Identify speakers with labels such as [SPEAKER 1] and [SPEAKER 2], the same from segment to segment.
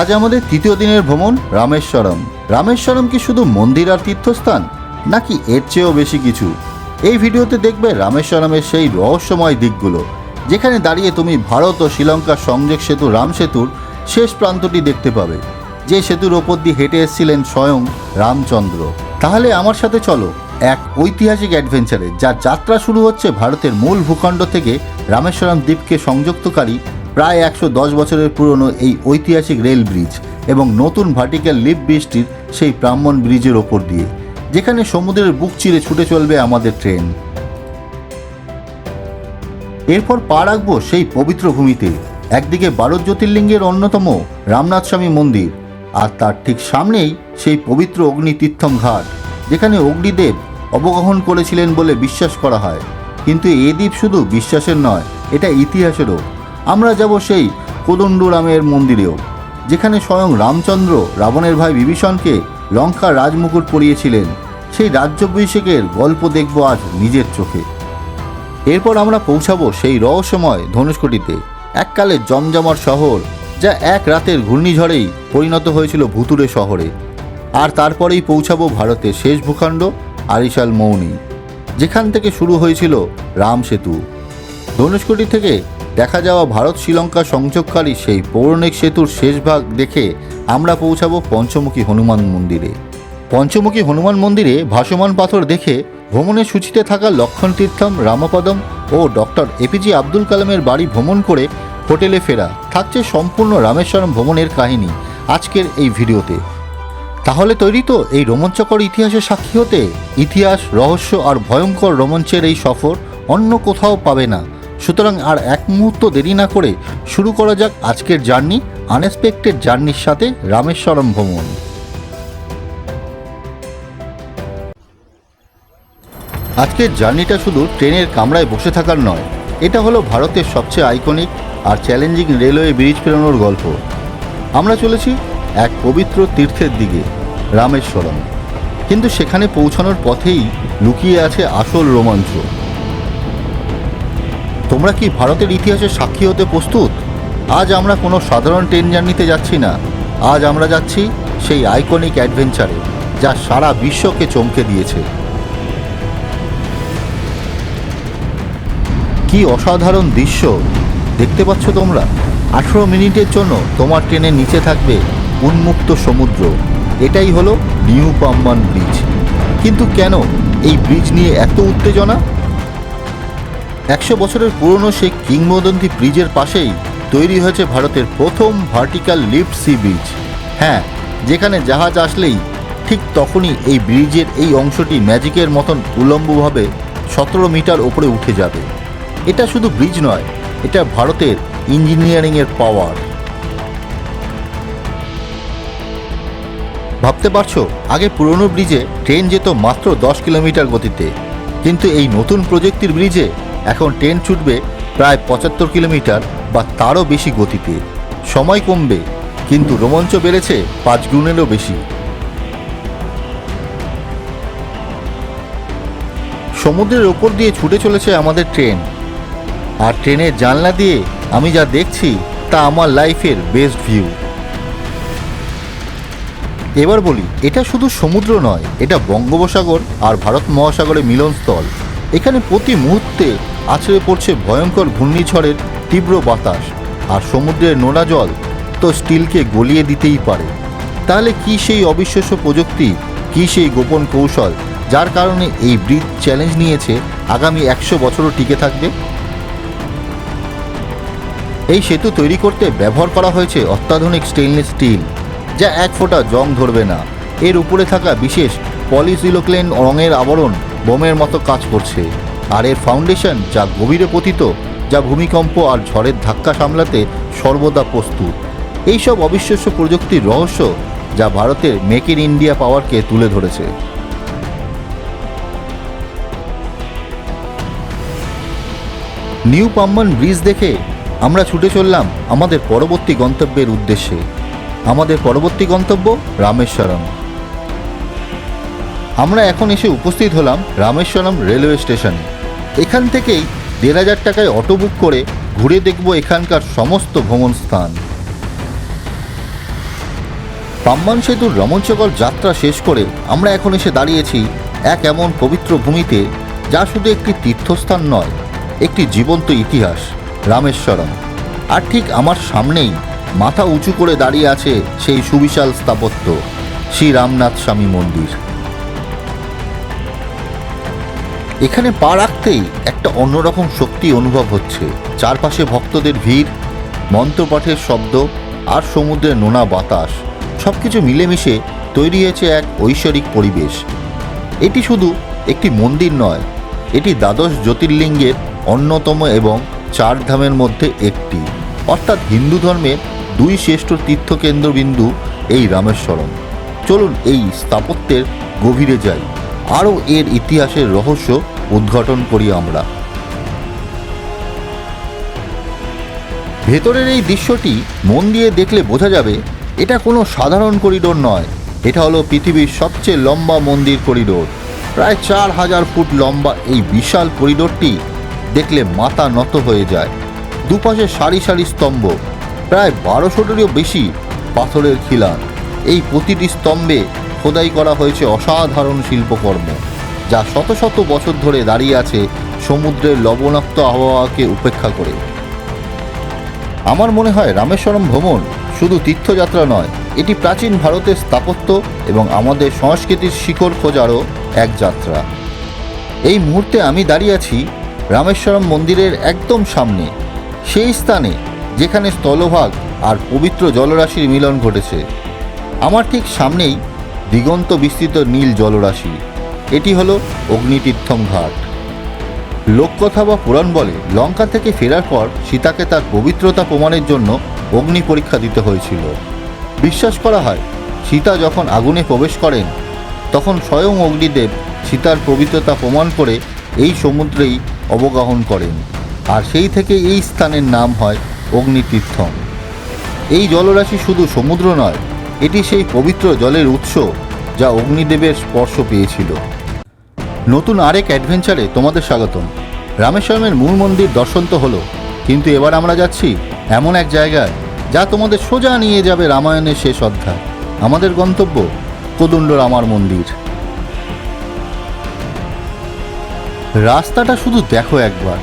[SPEAKER 1] আজ আমাদের তৃতীয় দিনের ভ্রমণ রামেশ্বরম। রামেশ্বরম কি শুধু মন্দির আর তীর্থস্থান, নাকি এর চেয়েও বেশি কিছু? এই ভিডিওতে দেখবে রামেশ্বরমের সেই রহস্যময় দিকগুলো, যেখানে দাঁড়িয়ে তুমি ভারত ও শ্রীলঙ্কার সংযোগ সেতু রাম সেতুর শেষ প্রান্তটি দেখতে পাবে, যে সেতুর ওপর দিয়ে হেঁটে এসেছিলেন স্বয়ং রামচন্দ্র। তাহলে আমার সাথে চলো এক ঐতিহাসিক অ্যাডভেঞ্চারে, যার যাত্রা শুরু হচ্ছে ভারতের মূল ভূখণ্ড থেকে রামেশ্বরম দ্বীপকে সংযুক্তকারী প্রায় একশো দশ বছরের পুরনো এই ঐতিহাসিক রেল ব্রিজ এবং নতুন ভার্টিক্যাল লিপ ব্রিজটির সেই ব্রাহ্মণ ব্রিজের ওপর দিয়ে, যেখানে সমুদ্রের বুক চিরে ছুটে চলবে আমাদের ট্রেন। এরপর পা রাখব সেই পবিত্র ভূমিতে, একদিকে বারো জ্যোতির্লিঙ্গের অন্যতম রামনাথ স্বামী মন্দির, আর তার ঠিক সামনেই সেই পবিত্র অগ্নি তীর্থম ঘাট, যেখানে অগ্নিদেব অবগাহন করেছিলেন বলে বিশ্বাস করা হয়। কিন্তু এ দ্বীপ শুধু বিশ্বাসের নয়, এটা ইতিহাসেরও। আমরা যাব সেই কোদণ্ডরামের মন্দিরেও, যেখানে স্বয়ং রামচন্দ্র, রাবণের ভাই বিভীষণকে লঙ্কার রাজমুকুট পরিয়েছিলেন। সেই রাজ্যাভিষেকের গল্প দেখব আজ নিজের চোখে। এরপর আমরা পৌঁছাবো সেই রহস্যময় ধনুষ্কটিতে, এককালে জমজমার শহর, যা এক রাতের ঘূর্ণিঝড়েই পরিণত হয়েছিল ভুতুরে শহরে। আর তারপরেই পৌঁছাবো ভারতের শেষ ভূখণ্ড, আরিশাল মৌনি, যেখান থেকে শুরু হয়েছিল রাম সেতু। ধনুষ্কটি থেকে দেখা যাওয়া ভারত শ্রীলঙ্কা সংযোগকারী সেই পৌরাণিক সেতুর শেষ ভাগ দেখে আমরা পৌঁছাবো পঞ্চমুখী হনুমান মন্দিরে। পঞ্চমুখী হনুমান মন্দিরে ভাসমান পাথর দেখে ভ্রমণের সূচিতে থাকা লক্ষণ তীর্থম রামপদম ও ডক্টর এপিজে আব্দুল কালামের বাড়ি ভ্রমণ করে হোটেলে ফেরা। থাকছে সম্পূর্ণ রামেশ্বরম ভ্রমণের কাহিনী আজকের এই ভিডিওতে। তাহলে তৈরি তো এই রোমাঞ্চকর ইতিহাসের সাক্ষী হতে। ইতিহাস, রহস্য আর ভয়ঙ্কর রোমাঞ্চের এই সফর অন্য কোথাও পাবে না। সুতরাং আর এক মুহূর্ত দেরি না করে শুরু করা যাক আজকের জার্নি, আনএক্সপেক্টেড জার্নির সাথে রামেশ্বরম ভ্রমণ। আজকের জার্নিটা শুধু ট্রেনের কামরায় বসে থাকার নয়, এটা হলো ভারতের সবচেয়ে আইকনিক আর চ্যালেঞ্জিং রেলওয়ে ব্রিজ পেরোনোর গল্প। আমরা চলেছি এক পবিত্র তীর্থের দিকে, রামেশ্বরম। কিন্তু সেখানে পৌঁছানোর পথেই লুকিয়ে আছে আসল রোমাঞ্চ। তোমরা কি ভারতের ইতিহাসে সাক্ষী হতে প্রস্তুত? আজ আমরা কোনো সাধারণ ট্রেন জার্নিতে যাচ্ছি না। আজ আমরা যাচ্ছি সেই আইকনিক অ্যাডভেঞ্চারে, যা সারা বিশ্বকে চমকে দিয়েছে। কি অসাধারণ দৃশ্য! দেখতে পাচ্ছ তোমরা? আঠেরো মিনিটের জন্য তোমার ট্রেনের নিচে থাকবে উন্মুক্ত সমুদ্র। এটাই হলো নিউ পাম্বান ব্রিজ। কিন্তু কেন এই ব্রিজ নিয়ে এত উত্তেজনা? একশো বছরের পুরনো সেই কিংবদন্তি ব্রিজের পাশেই তৈরি হয়েছে ভারতের প্রথম ভার্টিক্যাল লিফট সি ব্রিজ। হ্যাঁ যেখানে জাহাজ আসলেই ঠিক তখনই এই ব্রিজের এই অংশটি ম্যাজিকের মতন উলম্বভাবে সতেরো মিটার ওপরে উঠে যাবে। এটা শুধু ব্রিজ নয়, এটা ভারতের ইঞ্জিনিয়ারিংয়ের পাওয়ার। ভাবতে পারছ, আগে পুরনো ব্রিজে ট্রেন যেত মাত্র দশ কিলোমিটার গতিতে, কিন্তু এই নতুন প্রযুক্তির ব্রিজে এখন ট্রেন ছুটবে প্রায় পঁচাত্তর কিলোমিটার বা তারও বেশি গতিতে। সময় কমবে, কিন্তু রোমাঞ্চ বেড়েছে পাঁচ গুণেরও বেশি। সমুদ্রের ওপর দিয়ে ছুটে চলেছে আমাদের ট্রেন। আর ট্রেনের জানলা দিয়ে আমি যা দেখছি, তা আমার লাইফের বেস্ট ভিউ। এবার বলি, এটা শুধু সমুদ্র নয়, এটা বঙ্গোপসাগর আর ভারত মহাসাগরের মিলনস্থল। এখানে প্রতি মুহূর্তে আছড়ে পড়ছে ভয়ঙ্কর ঘূর্ণিঝড়ের তীব্র বাতাস। আর সমুদ্রের নোনা জল তো স্টিলকে গলিয়ে দিতেই পারে। তাহলে কি সেই অবিশ্বাস্য প্রযুক্তি, কি সেই গোপন কৌশল, যার কারণে এই ব্রিজ চ্যালেঞ্জ নিয়েছে আগামী একশো বছরও টিকে থাকবে? এই সেতু তৈরি করতে ব্যবহার করা হয়েছে অত্যাধুনিক স্টেনলেস স্টিল, যা এক ফোঁটা জং ধরবে না। এর উপরে থাকা বিশেষ পলিসিলোক্লেন রঙের আবরণ বোমের মতো কাজ করছে। আর এর ফাউন্ডেশন যা গভীরে পতিত, যা ভূমিকম্প আর ঝড়ের ধাক্কা সামলাতে সর্বদা প্রস্তুত। এইসব অবিশ্বাস্য প্রযুক্তির রহস্য যা ভারতের মেক ইন ইন্ডিয়া পাওয়ারকে তুলে ধরেছে। নিউ পাম্বান ব্রিজ দেখে আমরা ছুটে চললাম আমাদের পরবর্তী গন্তব্যের উদ্দেশ্যে। আমাদের পরবর্তী গন্তব্য রামেশ্বরম। আমরা এখন এসে উপস্থিত হলাম রামেশ্বরম রেলওয়ে স্টেশনে। এখান থেকেই দেড় হাজার টাকায় অটো বুক করে ঘুরে দেখব এখানকার সমস্ত ভ্রমণ স্থান। পাম্বান সেতুর রোমাঞ্চকর যাত্রা শেষ করে আমরা এখন এসে দাঁড়িয়েছি এক এমন পবিত্র ভূমিতে যা শুধু একটি তীর্থস্থান নয়, একটি জীবন্ত ইতিহাস, রামেশ্বরম। আর ঠিক আমার সামনেই মাথা উঁচু করে দাঁড়িয়ে আছে সেই সুবিশাল স্থাপত্য, শ্রী রামনাথ স্বামী মন্দির। এখানে পা রাখতেই একটা অন্যরকম শক্তি অনুভব হচ্ছে। চারপাশে ভক্তদের ভিড়, মন্ত্রপাঠের শব্দ আর সমুদ্রের নোনা বাতাস। সব কিছু মিলেমিশে তৈরি হয়েছে এক ঐশ্বরিক পরিবেশ। এটি শুধু একটি মন্দির নয়, এটি দ্বাদশ জ্যোতির্লিঙ্গের অন্যতম এবং চার ধামের মধ্যে একটি। অর্থাৎ হিন্দু ধর্মের দুই শ্রেষ্ঠ তীর্থকেন্দ্রবিন্দু এই রামেশ্বরম। চলুন এই স্থাপত্যের গভীরে যাই। আরও এর ইতিহাসের রহস্য উদ্ঘাটন করি আমরা। ভেতরের এই দৃশ্যটি মন দিয়ে দেখলে বোঝা যাবে, এটা কোনো সাধারণ করিডোর নয়। এটা হলো পৃথিবীর সবচেয়ে লম্বা মন্দির করিডোর। প্রায় চার হাজার ফুট লম্বা এই বিশাল করিডোরটি দেখলে মাথা নত হয়ে যায়। দুপাশে সারি সারি স্তম্ভ, প্রায় বারোশোটিরও বেশি পাথরের খিলান। এই প্রতিটি স্তম্ভে খোদাই করা হয়েছে অসাধারণ শিল্পকর্ম, যা শত শত বছর ধরে দাঁড়িয়ে আছে সমুদ্রের লবণাক্ত আবহাওয়াকে উপেক্ষা করে। আমার মনে হয় রামেশ্বরম ভ্রমণ শুধু তীর্থযাত্রা নয়, এটি প্রাচীন ভারতের স্থাপত্য এবং আমাদের সংস্কৃতির শিকড় খোঁজারও এক যাত্রা। এই মুহূর্তে আমি দাঁড়িয়ে আছি রামেশ্বরম মন্দিরের একদম সামনে, সেই স্থানে যেখানে স্থলভাগ আর পবিত্র জলরাশির মিলন ঘটেছে। আমার ঠিক সামনেই দিগন্ত বিস্তৃত নীল জলরাশি। এটি হলো অগ্নিতীর্থম ঘাট লোককথা বা পুরাণ বলে লঙ্কা থেকে ফেরার পর সীতাকে তার পবিত্রতা প্রমাণের জন্য অগ্নি পরীক্ষা দিতে হয়েছিল। বিশ্বাস করা হয়, সীতা যখন আগুনে প্রবেশ করেন, তখন স্বয়ং অগ্নিদেব সীতার পবিত্রতা প্রমাণ করে এই সমুদ্রেই অবগাহন করেন। আর সেই থেকে এই স্থানের নাম হয় অগ্নিতীর্থম এই জলরাশি শুধু সমুদ্র নয় এটি সেই পবিত্র জলের উৎস যা অগ্নিদেবের স্পর্শ পেয়েছিল। নতুন আরেক অ্যাডভেঞ্চারে তোমাদের স্বাগতম। রামেশ্বরমের মূল মন্দির দর্শন তো হলো, কিন্তু এবার আমরা যাচ্ছি এমন এক জায়গায় যা তোমাদের সোজা নিয়ে যাবে রামায়ণের শেষ অধ্যায়। আমাদের গন্তব্য কোদণ্ড রামার মন্দির। রাস্তাটা শুধু দেখো একবার।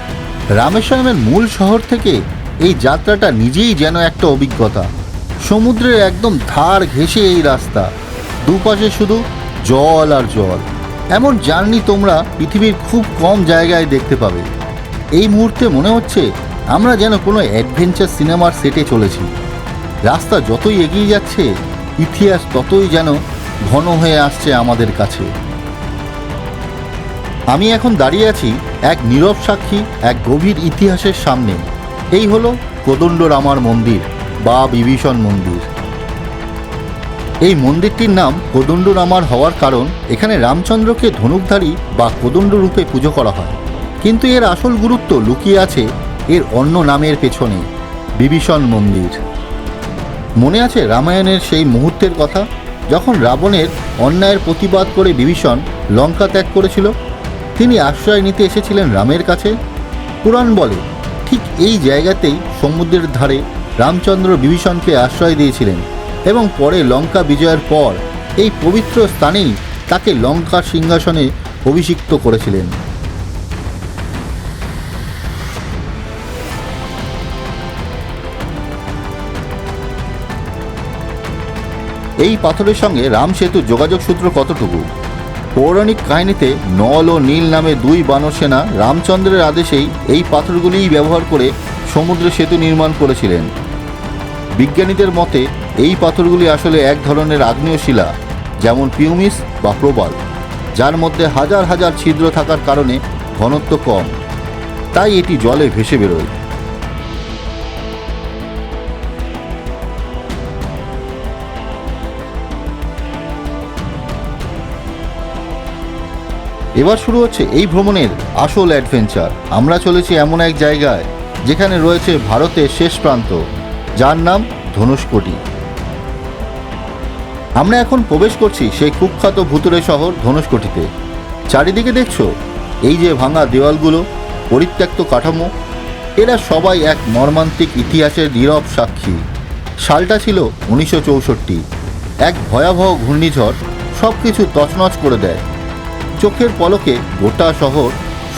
[SPEAKER 1] রামেশ্বরমের মূল শহর থেকে এই যাত্রাটা নিজেই যেন একটা অভিজ্ঞতা। সমুদ্রের একদম ধার ঘেঁষে এই রাস্তা। দুপাশে শুধু জল আর জল। এমন জার্নি তোমরা পৃথিবীর খুব কম জায়গায় দেখতে পাবে। এই মুহূর্তে মনে হচ্ছে আমরা যেন কোনো অ্যাডভেঞ্চার সিনেমার সেটে চলেছি। রাস্তা যতই এগিয়ে যাচ্ছে, ইতিহাস ততই যেন ঘন হয়ে আসছে আমাদের কাছে। আমি এখন দাঁড়িয়ে আছি এক নীরব সাক্ষী, এক গভীর ইতিহাসের সামনে। এই হলো কোদণ্ড রামার মন্দির। বা বিভীষণ মন্দির। এই মন্দিরটির নাম কোদণ্ড রামার হওয়ার কারণ এখানে রামচন্দ্রকে ধনুকধারী বা কোদণ্ড রূপে পুজো করা হয়। কিন্তু এর আসল গুরুত্ব লুকিয়ে আছে এর অন্য নামের পেছনে, বিভীষণ মন্দির। মনে আছে রামায়ণের সেই মুহূর্তের কথা, যখন রাবণের অন্যায়ের প্রতিবাদ করে বিভীষণ লঙ্কা ত্যাগ করেছিল? তিনি আশ্রয় নিতে এসেছিলেন রামের কাছে? পুরাণ বলে, ঠিক এই জায়গাতেই সমুদ্রের ধারে রামচন্দ্র বিভীষণকে আশ্রয় দিয়েছিলেন এবং পরে লঙ্কা বিজয়ের পর এই পবিত্র স্থানেই তাকে লঙ্কার সিংহাসনে অভিষিক্ত করেছিলেন। এই পাথরের সঙ্গে রাম সেতুর যোগাযোগ সূত্র কতটুকু? পৌরাণিক কাহিনীতে নল ও নীল নামে দুই বানর সেনা রামচন্দ্রের আদেশেই এই পাথরগুলিই ব্যবহার করে সমুদ্র সেতু নির্মাণ করেছিলেন। বিজ্ঞানীদের মতে, এই পাথরগুলি আসলে এক ধরনের আগ্নেয় শিলা যেমন পিউমিস বা প্রবাল, যার মধ্যে হাজার হাজার ছিদ্র থাকার কারণে ঘনত্ব কম। তাই এটি জলে ভেসে বেরোয়। এবার শুরু হচ্ছে এই ভ্রমণের আসল অ্যাডভেঞ্চার। আমরা চলেছি এমন এক জায়গায়, যেখানে রয়েছে ভারতের শেষ প্রান্ত। যার নাম ধনুষ্কোটি। আমরা এখন প্রবেশ করছি সেই কুখ্যাত ভুতুরে শহর ধনুষ্কোটিতে। চারিদিকে দেখছ এই যে ভাঙা দেওয়ালগুলো, পরিত্যক্ত কাঠামো, এরা সবাই এক মর্মান্তিক ইতিহাসের নীরব সাক্ষী। সালটা ছিল উনিশশো চৌষট্টি। এক ভয়াবহ ঘূর্ণিঝড় সব কিছু তছনছ করে দেয়। চোখের পলকে গোটা শহর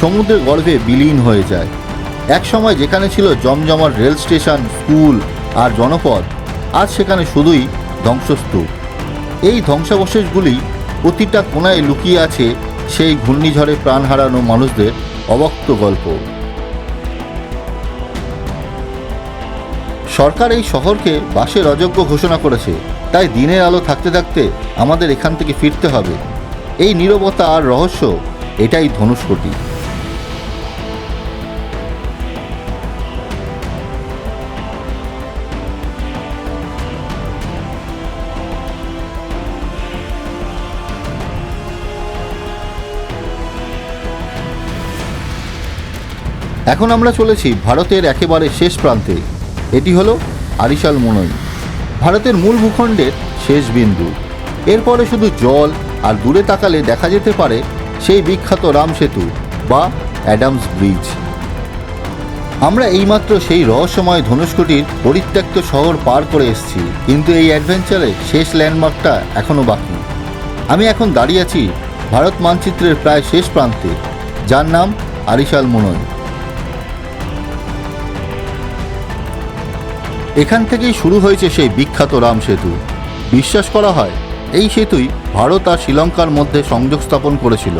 [SPEAKER 1] সমুদ্রের গর্ভে বিলীন হয়ে যায়। এক সময় যেখানে ছিল জমজমার রেল স্টেশন, স্কুল আর জনপদ, আজ সেখানে শুধুই ধ্বংসস্তূপ। এই ধ্বংসাবশেষগুলি প্রতিটা কোনায় লুকিয়ে আছে সেই ঘূর্ণিঝড়ে প্রাণ হারানো মানুষদের অবক্ত গল্প। সরকার এই শহরকে বাসের অযোগ্য ঘোষণা করেছে, তাই দিনের আলো থাকতে থাকতে আমাদের এখান থেকে ফিরতে হবে। এই নীরবতা আর রহস্য, এটাই ধনুষ্কটি। এখন আমরা চলেছি ভারতের একেবারে শেষ প্রান্তে। এটি হলো আরিশাল মনই। ভারতের মূল ভূখণ্ডের শেষ বিন্দু। এরপরে শুধু জল আর দূরে তাকালে দেখা যেতে পারে সেই বিখ্যাত রাম সেতু বা অ্যাডামস ব্রিজ। আমরা এইমাত্র সেই রহস্যময় ধনুষ্কটির পরিত্যক্ত শহর পার করে এসেছি, কিন্তু এই অ্যাডভেঞ্চারে শেষ ল্যান্ডমার্কটা এখনও বাকি। আমি এখন দাঁড়িয়ে আছি ভারত মানচিত্রের প্রায় শেষ প্রান্তে, যার নাম আরিশাল মনই। এখান থেকেই শুরু হয়েছে সেই বিখ্যাত রাম সেতু। বিশ্বাস করা হয়, এই সেতুই ভারত আর শ্রীলঙ্কার মধ্যে সংযোগ স্থাপন করেছিল।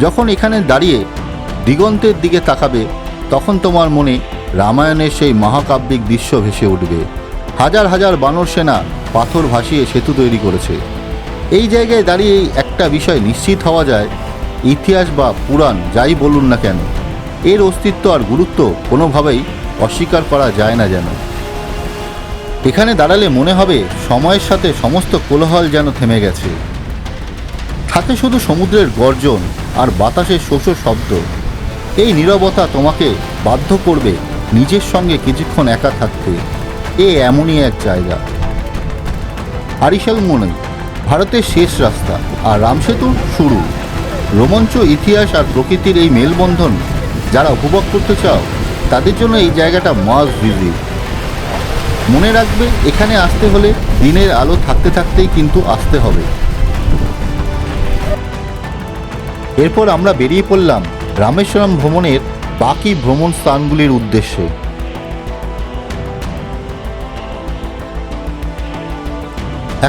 [SPEAKER 1] যখন এখানে দাঁড়িয়ে দিগন্তের দিকে তাকাবে, তখন তোমার মনে রামায়ণের সেই মহাকাব্যিক দৃশ্য ভেসে উঠবে। হাজার হাজার বানর সেনা পাথর ভাসিয়ে সেতু তৈরি করেছে। এই জায়গায় দাঁড়িয়ে একটা বিষয় নিশ্চিত হওয়া যায়, ইতিহাস বা পুরাণ যাই বলুন না কেন, এর অস্তিত্ব আর গুরুত্ব কোনোভাবেই অস্বীকার করা যায় না যেন। এখানে দাঁড়ালে মনে হবে সময়ের সাথে সমস্ত কোলাহল যেন থেমে গেছে। থাকে শুধু সমুদ্রের গর্জন আর বাতাসের শোষ শব্দ। এই নীরবতা তোমাকে বাধ্য করবে নিজের সঙ্গে কিছুক্ষণ একা থাকতে। এ এমনই এক জায়গা। আরিশাল মনই ভারতের শেষ রাস্তা। আর রামসেতু শুরু। রোমাঞ্চ ইতিহাস আর প্রকৃতির এই মেলবন্ধন যারা উপভোগ করতে চাও, তাদের জন্য এই জায়গাটা মাস ভিজিট মনে রাখবে, এখানে আসতে হলে দিনের আলো থাকতে থাকতেই কিন্তু আসতে হবে। এরপর আমরা বেরিয়ে পড়লাম রামেশ্বরম ভ্রমণের বাকি ভ্রমণ স্থানগুলির উদ্দেশ্যে।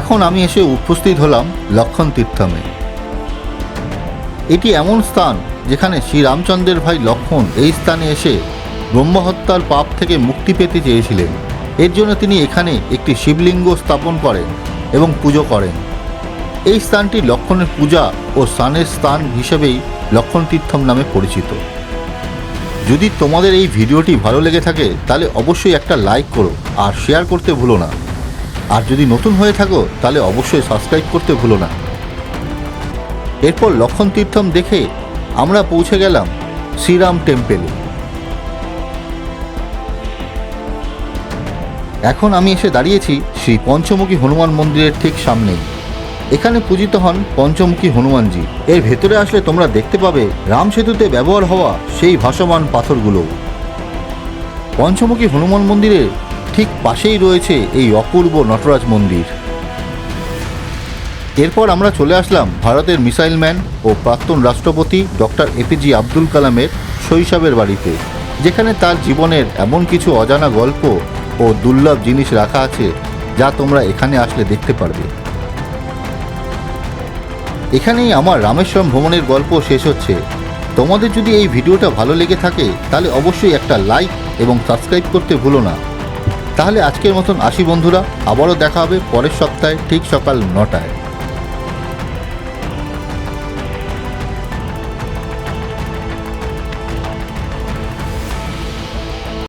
[SPEAKER 1] এখন আমি এসে উপস্থিত হলাম লক্ষণ তীর্থমে। এটি এমন স্থান যেখানে শ্রীরামচন্দ্রের ভাই লক্ষণ এই স্থানে এসে ব্রহ্মহত্যার পাপ থেকে মুক্তি পেতে চেয়েছিলেন। এর জন্য তিনি এখানে একটি শিবলিঙ্গ স্থাপন করেন এবং পুজো করেন। এই স্থানটি লক্ষণের পূজা ও স্নানের স্থান হিসেবেই লক্ষণ তীর্থম নামে পরিচিত। যদি তোমাদের এই ভিডিওটি ভালো লেগে থাকে, তাহলে অবশ্যই একটা লাইক করো আর শেয়ার করতে ভুলো না। আর যদি নতুন হয়ে থাকো, তাহলে অবশ্যই সাবস্ক্রাইব করতে ভুলো না। এরপর লক্ষণ তীর্থম দেখে আমরা পৌঁছে গেলাম শ্রীরাম টেম্পেলে। এখন আমি এসে দাঁড়িয়েছি শ্রী পঞ্চমুখী হনুমান মন্দিরের ঠিক সামনেই। এখানে পূজিত হন পঞ্চমুখী হনুমানজি। এর ভেতরে আসলে তোমরা দেখতে পাবে রাম সেতুতে ব্যবহার হওয়া সেই ভাসমান পাথরগুলো। পঞ্চমুখী হনুমান মন্দিরের ঠিক পাশেই রয়েছে এই অপূর্ব নটরাজ মন্দির। এরপর আমরা চলে আসলাম ভারতের মিসাইল ম্যান ও প্রাক্তন রাষ্ট্রপতি ডক্টর এপিজি আব্দুল কালামের শৈশবের বাড়িতে, যেখানে তার জীবনের এমন কিছু অজানা গল্প ও দুর্লভ জিনিস রাখা আছে যা তোমরা এখানে আসলে দেখতে পারবে। এখানেই আমার রামেশ্বরম ভ্রমণের গল্প শেষ হচ্ছে। তোমাদের যদি এই ভিডিওটা ভালো লেগে থাকে, তাহলে অবশ্যই একটা লাইক এবং সাবস্ক্রাইব করতে ভুলো না। তাহলে আজকের মতন আসি বন্ধুরা, আবারও দেখা হবে পরের সপ্তাহে ঠিক সকাল নটায়।